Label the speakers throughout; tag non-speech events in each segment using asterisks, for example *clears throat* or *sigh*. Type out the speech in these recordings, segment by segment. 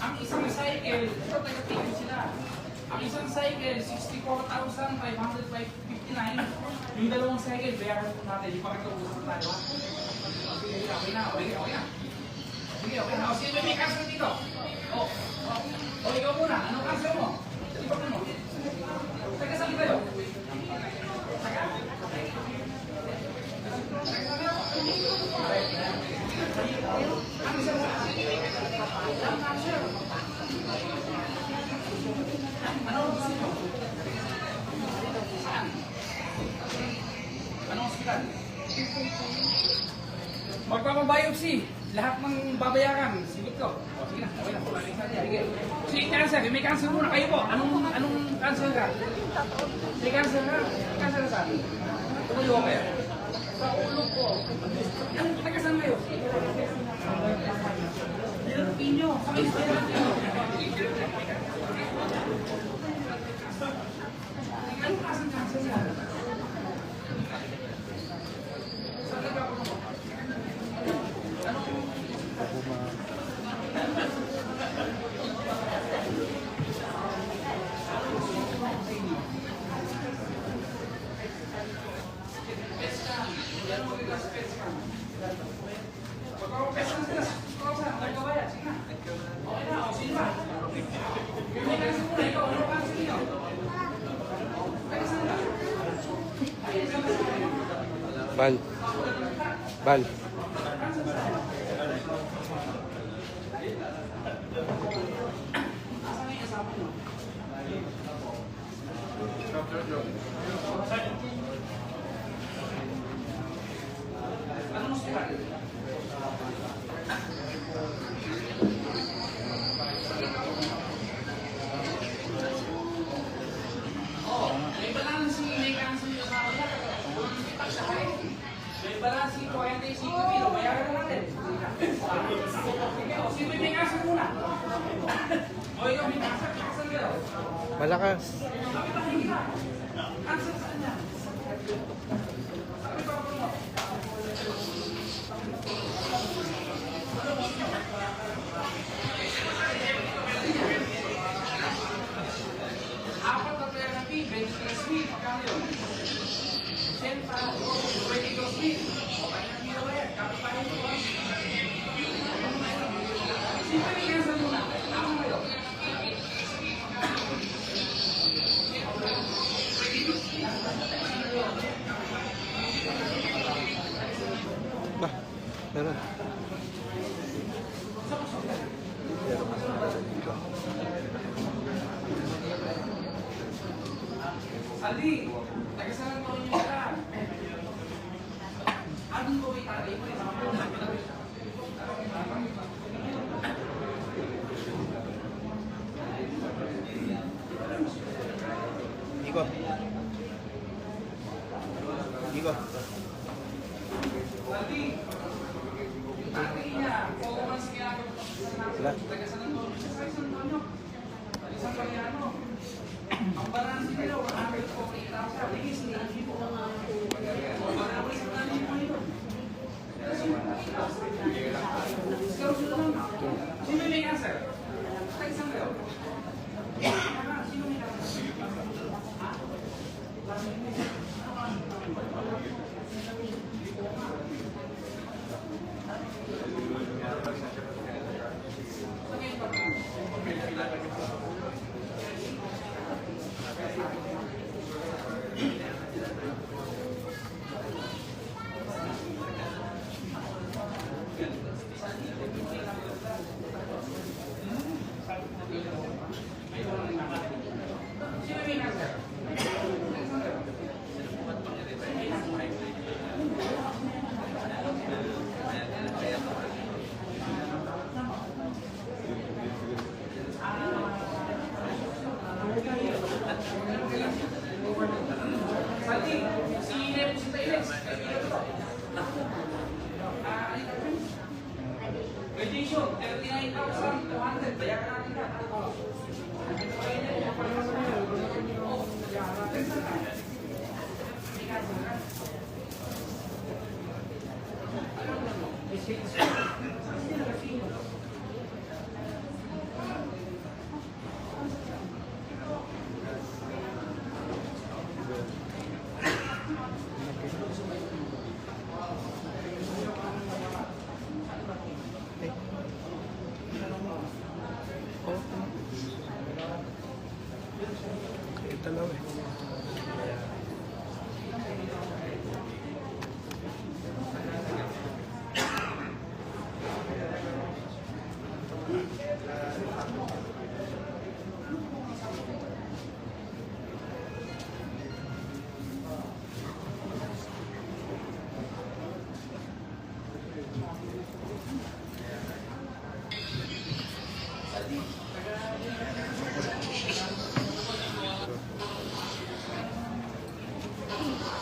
Speaker 1: ang isang cycle, ito taga-tingin sila. Ang isang cycle, 64,559. Yung dalawang cycle, bayaran po natin. Yung pakikausap tayo. Sige, okay na, okay, okay na. Sige, okay na. O, sino may cancel dito? O, o, o, ikaw muna. Anong cancel mo? Ikaw mo. Taga saan kayo? Taga? Ang isang ang cancel. Ano ang gusto nyo? Saan? Anong hospital? Magpapabiopsy. Lahat ng babayaran. Sigot ko. O, sige na. Okay na. Sige. Cancer. May cancer muna. Kayo po. Anong, anong cancer ka? May cancer ka? Cancer ka saan? Tumulo kayo. Sa ulo ko. Anong tagasan kayo? Pinyo. Sa may
Speaker 2: Bal.
Speaker 1: May
Speaker 2: Yes. Meron.
Speaker 1: Aldi, nagasalan mo rin yung ka. Anong ko may tatay mo?
Speaker 2: Iko. Iko.
Speaker 1: Aldi, yung tatay niya, four months ginagawa ko sa
Speaker 2: Wala.
Speaker 1: Nagasalan mo rin siya sa isang tonyo. Isang Mariano. Ang balance nila, 148,000. Ligis na. Parang isang tali mo yun. Pero sino lang? Sino may cancer? Sa isang kayo? Sino may cancer? Sino may cancer? Santi, si Inem, si Tailex, kaibigan ko. Ah, ano yun? Petition, 39,200. Bayaran natin na. Ayusin niyo Esta la Thank you.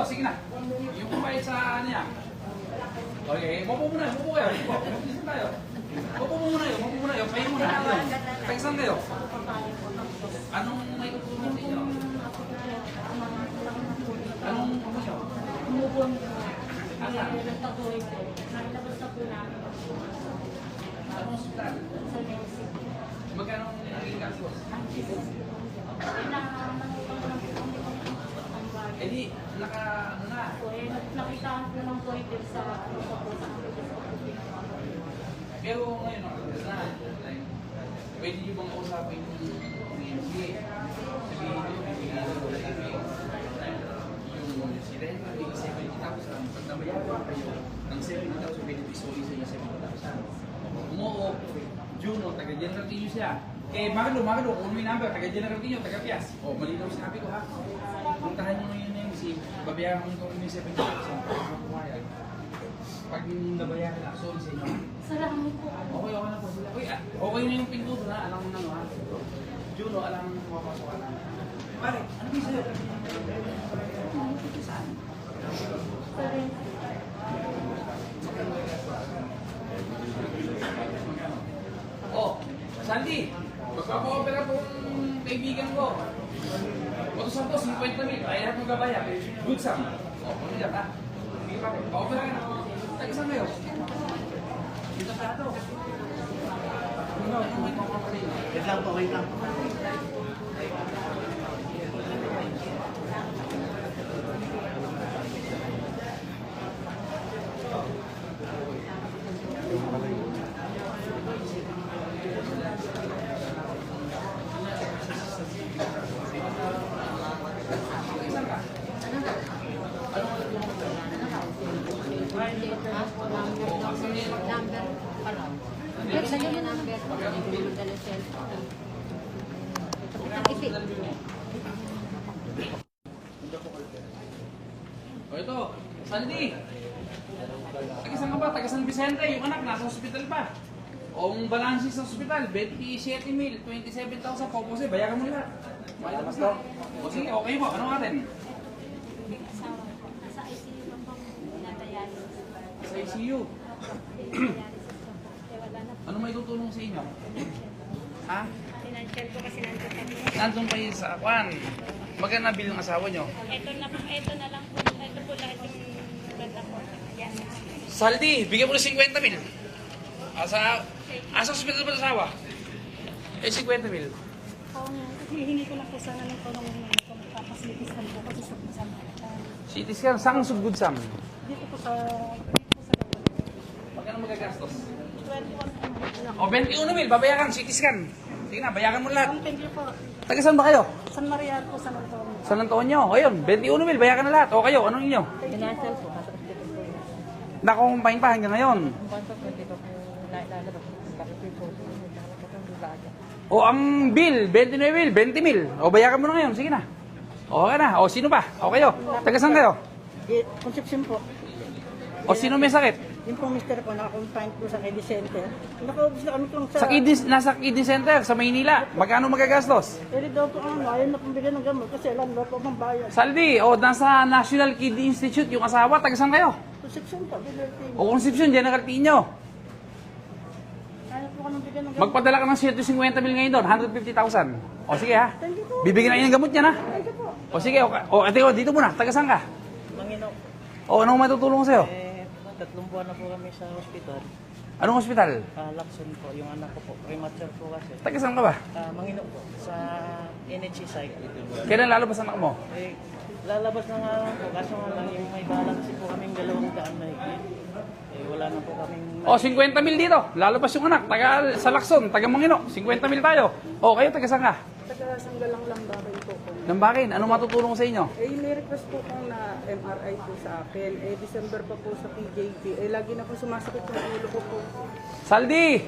Speaker 1: mo ng 20 mil to. Sige na. Yung kumayad sa ano yan. Okay, mopo muna. Mopo kayo. Mopo. Mopo tayo. Mo muna yun. Mopo muna yun. Pahin muna kayo. Pagsan kayo. Anong may tutulong sa inyo? Anong ano nyo?
Speaker 3: Tumubon ko. Kaya nagtaguloy ko. Nailabas na po namin
Speaker 1: Anong hospital?
Speaker 3: sa Mexico.
Speaker 1: Magkano ang naging gastos?
Speaker 3: Ang Jesus. Kaya na manutang lang po kami kung ang bagay.
Speaker 1: Eh di, naka, ano na.
Speaker 3: Eh, nakitaan ko ng pointer sa po po
Speaker 1: Pero ngayon, nakagalas na. Like, pwede nyo bang kausapin yung PMCA? Sabihin nyo, bibigyan nyo ng library. Yung si Renta, bigay 70,000. Pag nabayaran kayo ng 70,000, pwede isuwi sa inyo 70,000. Umoo, Juno, taga General Tinyo siya. Eh, Magalo, Magalo, kung may number, taga General Tinyo, taga Pias. O, malinaw sinabi ko ha. Puntahan nyo ngayon yung si, babayaran mo kung may 70,000. Pag pumayag. Pag nabayaran na, sorry sa inyo.
Speaker 3: Salamat po.
Speaker 1: Okay, okay na po sila. Uy, ah, okay na yung pinto na. Alam mo na, no, ha? Juno, alam mo mapapasok ka na. Pare, ano ba sa'yo? Saan?
Speaker 3: Sa rin.
Speaker 1: Oh, Sandy, magpapa-opera po kaibigan ko. Oto sa to, 50 mil. Tayo natin magbabayad. Good sum. Oh, ano yan, ha? Sige pa, pa-opera ka na. Taga saan kayo? Dito may kumakalay.
Speaker 2: Wait lang po, wait lang.
Speaker 1: Saan ka?
Speaker 4: Number pa raw. Sa yung number ko, dala cellphone.
Speaker 1: O ito, Sandy. Taga saan ka ba? Taga San Vicente. Yung anak nasa hospital pa. O ang balansi sa hospital, 27 mil, 27,000 po po bayaran mo lahat. May labas na. O sige, okay po. Ano atin?
Speaker 3: Asawa ko. Nasa ICU lang po. Natayanin.
Speaker 1: Sa ICU. *clears throat*
Speaker 3: Kaya wala na.
Speaker 1: Ano tutulong sa inyo? Ha?
Speaker 3: Financial ko kasi nandun kami.
Speaker 1: Nandun kayo sa Kwan. Magkano na bill ng asawa nyo?
Speaker 3: Ito na, ito na lang po. Ito po lahat yung ganda ko. Yan.
Speaker 1: Saldi, bigyan mo ng 50 mil. Asa, asa hospital ba asawa? Eh, 50 mil.
Speaker 3: Oo nga. Hihingi ko lang po sana ng tulong ng kung papasilitis ko kasi sa sa
Speaker 1: CT scan, saan sugod sam?
Speaker 3: Dito po sa dito po sa
Speaker 1: Magkano magagastos?
Speaker 3: 21
Speaker 1: O, 21 mil, babayaran, CT scan. Sige na, bayaran mo lahat.
Speaker 3: Thank you po.
Speaker 1: Taga saan ba kayo?
Speaker 3: San Maria po San Antonio.
Speaker 1: San Antonio. O yun, 21 mil, bayaran na lahat. O kayo, anong inyo?
Speaker 4: Financial po.
Speaker 1: Nakakumpain pa hanggang ngayon. O ang bill, 29 mil, 20 mil. O bayaran mo na ngayon, sige na. Okay na. O sino ba? O kayo. Taga saan kayo?
Speaker 5: Eh, Conception po.
Speaker 1: O sino may sakit?
Speaker 5: Yung po mister ko, nakakonfine po sa Kidney Center. Nakaubos na kami kung sa...
Speaker 1: Sa kidney, nasa kidney center sa Maynila. Magkano magagastos?
Speaker 5: Pwede daw po ano, ayaw na pong bigyan ng gamot kasi alam daw po ang bayad.
Speaker 1: Saldi, o nasa National Kidney Institute yung asawa. Taga saan kayo?
Speaker 5: Conception po, Bilertin.
Speaker 1: O Concepcion, General Tino.
Speaker 5: Ayaw po kami bigyan ng gamot.
Speaker 1: Magpadala ka ng 150 mil ngayon doon, 150,000. O sige ha.
Speaker 5: Thank you po.
Speaker 1: Bibigyan na ng gamot niya na.
Speaker 5: Thank you po.
Speaker 1: O sige, o, o ate dito muna. Taga saan ka?
Speaker 5: Mangino,
Speaker 1: O anong matutulong sa'yo?
Speaker 5: eh, tatlong buwan na po kami sa hospital.
Speaker 1: Anong ospital?
Speaker 5: Uh, Lacson po, yung anak ko po. Premature po kasi.
Speaker 1: Taga saan ka ba?
Speaker 5: Ah, Mangino po, sa NHC site.
Speaker 1: Kailan lalabas anak mo?
Speaker 5: Eh, lalabas na nga po, kaso nga lang yung may balance po kaming dalawang daan na higit. Eh, wala na po kaming...
Speaker 1: O, 50 mil dito. Lalabas yung anak. Taga sa Lacson, taga Mangino. 50 mil tayo. O, kayo taga saan ka?
Speaker 3: Taga-sanggalang lang
Speaker 1: Lambakin, ano matutulong sa inyo?
Speaker 3: Eh, may request po kong na MRI po sa akin. Eh, December pa po sa PJP. Eh, lagi na po sumasakit yung ulo ko po.
Speaker 1: Saldi,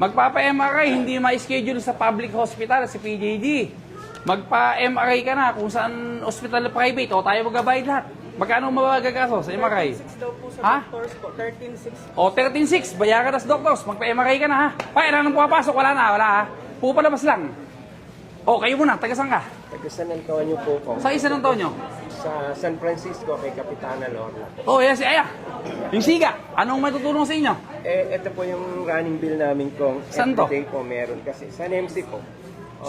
Speaker 1: magpapa-MRI, hindi ma-schedule sa public hospital, sa PJD. Magpa-MRI ka na kung saan hospital na private. O, tayo magbabayad lahat. Magkano mabagagaso sa MRI?
Speaker 3: 6 daw po sa
Speaker 1: Ha?
Speaker 3: doctors po. 13.6.
Speaker 1: O, 13.6, bayaran na sa doctors. Magpa-MRI ka na ha. Pa, ilan ang pumapasok? Wala na, wala ha. Pupalabas lang. O, kayo muna, taga saan ka?
Speaker 2: Taga San Antonio po ko.
Speaker 1: Sa isa ng taon nyo?
Speaker 2: Sa San Francisco kay Kapitana Lorna.
Speaker 1: Oh, yes, Aya. Yung siga, anong may tutulong sa inyo?
Speaker 2: Eh, ito po yung running bill namin kung
Speaker 1: Saan to?
Speaker 2: everyday po meron kasi. Sa NMC po.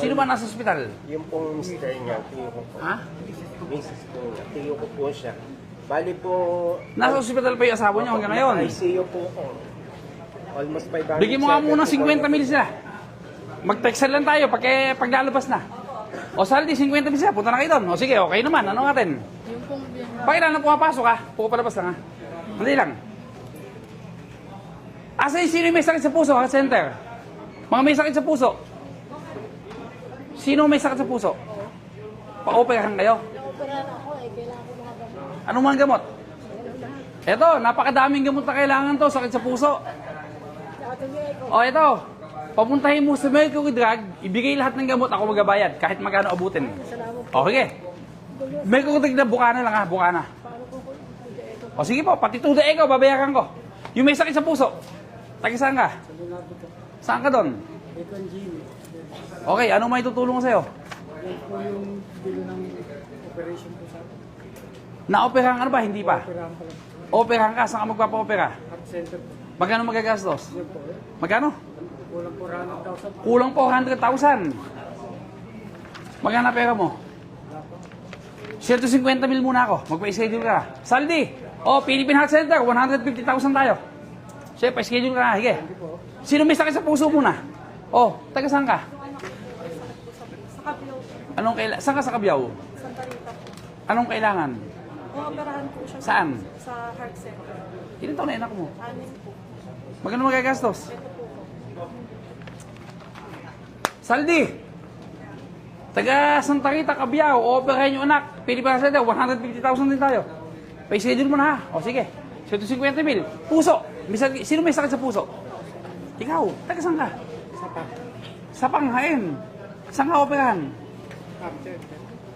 Speaker 1: Sino ba nasa ospital?
Speaker 2: Yung pong mister niya, tiyo ko po.
Speaker 1: Ha?
Speaker 2: Mrs. po niya, tiyo ko po siya. Bali po...
Speaker 1: Nasa ospital pa yung asawa niyo hanggang ngayon.
Speaker 2: ICU po ko. Almost 500.
Speaker 1: Bigyan mo nga muna 50 mil sila. Mag-text lang tayo pag, eh, pag lalabas na. O saldi, 50 mil sila. Punta na kayo doon. O sige, okay naman. Ano natin?
Speaker 4: Yung pong bill
Speaker 1: Pakailan na pumapasok ha? Pupalabas lang ha? Hindi lang. Asa yung sino yung may sakit sa puso ha? Center. Mga may sakit sa puso. Sino may sakit sa puso? Pa-operahan kayo?
Speaker 4: Na-operahan ako eh, kailangan ko mga gamot.
Speaker 1: Anong mga gamot? Eto, napakadaming gamot na kailangan to, sakit sa puso. O eto, papuntahin mo sa Mercury Drug, ibigay lahat ng gamot, ako magabayad, kahit magkano abutin. O sige. Mercury Drug na bukana lang ha, bukana. O sige po, pati tuda ikaw, babayaran ko. Yung may sakit sa puso, taga saan ka? Saan ka doon? Okay, ano may tutulong sa'yo? Na-operahan ka na ba? Hindi pa? Operahan ka? Saan ka magpapa-opera? Magkano magagastos? Magkano? Kulang 400,000. Magkano pera mo? 150 mil muna ako. Magpa-schedule ka. Saldi! O, Philippine Health Center, 150,000 tayo. Sige, pa-schedule ka na. Sige. Sino may sakit sa puso muna? O, taga saan ka?
Speaker 3: Sa Kabyaw,
Speaker 1: Anong kaila Saan ka sa Kabyaw?
Speaker 3: Santa Rita po.
Speaker 1: Anong kailangan?
Speaker 3: Umaperahan po siya
Speaker 1: Saan?
Speaker 3: sa heart center.
Speaker 1: Ilan taon na anak mo?
Speaker 3: Anin po.
Speaker 1: Magkano magagastos?
Speaker 3: Ito.
Speaker 1: Saldi! Taga Santa Rita, Cabiao, operahin yung anak. Pilipinas Center, 150,000 din tayo. Pa-schedule mo na ha. O sige, 150 mil. Puso. May sino may sakit sa puso? Ikaw, taga saan ka? Sapang. Sapang, hain. Saan ka operahan?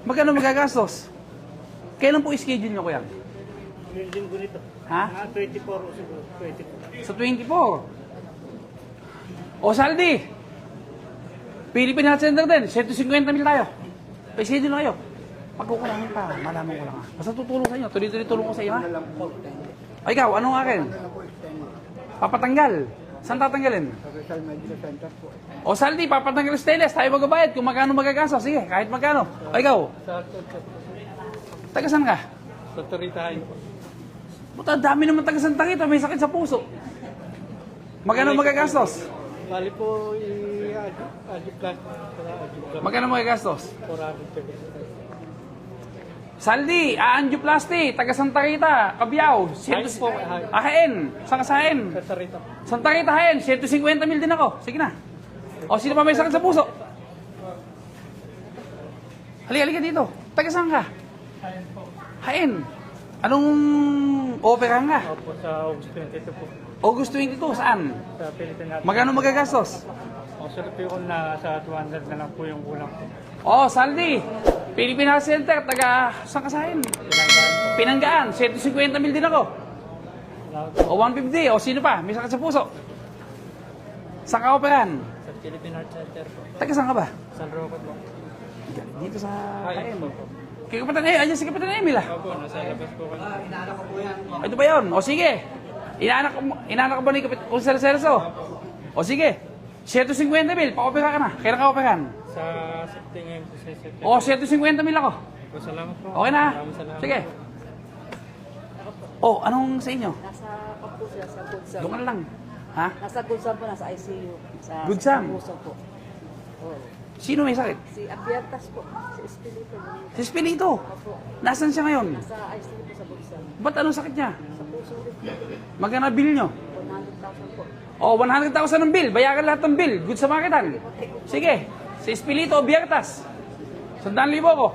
Speaker 1: Magkano magagastos? Kailan po i-schedule nyo ko yan?
Speaker 5: Yung linggo nito.
Speaker 1: Ha?
Speaker 5: Ah, 24 o siguro. 24.
Speaker 1: Sa 24. O Saldi! Philippine Health Center din, 150 mil tayo. Pa-schedule na kayo. Pagkukulangin pa, malaman ko lang ha. Basta tutulong sa inyo, tuloy-tuloy tulong ko sa iyo ha. O ikaw, anong akin? Papatanggal. Saan tatanggalin? O Saldi, papatanggal stainless, tayo magbabayad kung magkano magagasa. Sige, kahit magkano. O ikaw? Taga saan ka?
Speaker 5: Sa Toritahin po.
Speaker 1: Buta, dami naman taga Santa Rita, may sakit sa puso. Magkano magagastos?
Speaker 5: Bali po, i-adjust
Speaker 1: Magkano magagastos?
Speaker 5: 400
Speaker 1: Saldi, Aangioplasty, taga Santa Rita,
Speaker 5: po, ayun.
Speaker 1: Akain, saan ka sa Hain?
Speaker 5: Sa Torita.
Speaker 1: Santa Rita, Hain, 150 mil din ako. Sige na. O, sino pa may sakit sa puso? Halika, halika dito. Taga saan ka? Hain. Anong operahan ka?
Speaker 5: Opo, sa August 22 po.
Speaker 1: August 22, saan?
Speaker 5: Sa National.
Speaker 1: Magkano magagastos?
Speaker 5: Ang sabi ko na sa 200 na lang po yung kulang po.
Speaker 1: Oh, Saldi. Philippine Health Center, taga saan ka sa akin?
Speaker 5: Pinanggaan po.
Speaker 1: Pinanggaan, 150 mil din ako.
Speaker 5: Po.
Speaker 1: O 150, o sino pa? May sakit sa puso. Saan ka operahan?
Speaker 5: Sa Philippine Heart Center po.
Speaker 1: Taga saan ka ba?
Speaker 5: San Roque po.
Speaker 1: Dito sa
Speaker 5: Ay,
Speaker 1: KM.
Speaker 5: po.
Speaker 1: Kay Kapatan eh, ayan si Kapatan Emil ah.
Speaker 5: Opo, nasa labas po kami.
Speaker 1: Ito ba yun? O sige. Inaanak ko, inaanak ko ba ni Kapit Unsel Celso? O sige. 150 mil, pa-opera ka na. Kailan ka operahan?
Speaker 5: Sa September sa September.
Speaker 1: O, 150 mil ako.
Speaker 5: Po, salamat po.
Speaker 1: Okay na?
Speaker 5: Maraming salamat
Speaker 1: Sige. Oh, anong sa inyo?
Speaker 6: Nasa pagpo sila sa Good Sam.
Speaker 1: Doon lang. Ha?
Speaker 6: Nasa Good Sam po, nasa ICU. Sa
Speaker 1: Good Sam?
Speaker 6: sa puso po. Oh.
Speaker 1: Sino may sakit?
Speaker 6: Si Abiertas po, si Espiritu.
Speaker 1: Si Spinito.
Speaker 6: Opo.
Speaker 1: Nasaan siya ngayon?
Speaker 6: Nasa ICU po sa Good Sam.
Speaker 1: Ba't anong sakit niya?
Speaker 6: Sa puso.
Speaker 1: Magkano bill nyo?
Speaker 6: 100,000 po.
Speaker 1: O, 100,000 ng bill. Bayaran lahat ng bill. Good sa marketan. Sige. Si Espilito Biertas. Sandaan libo ko.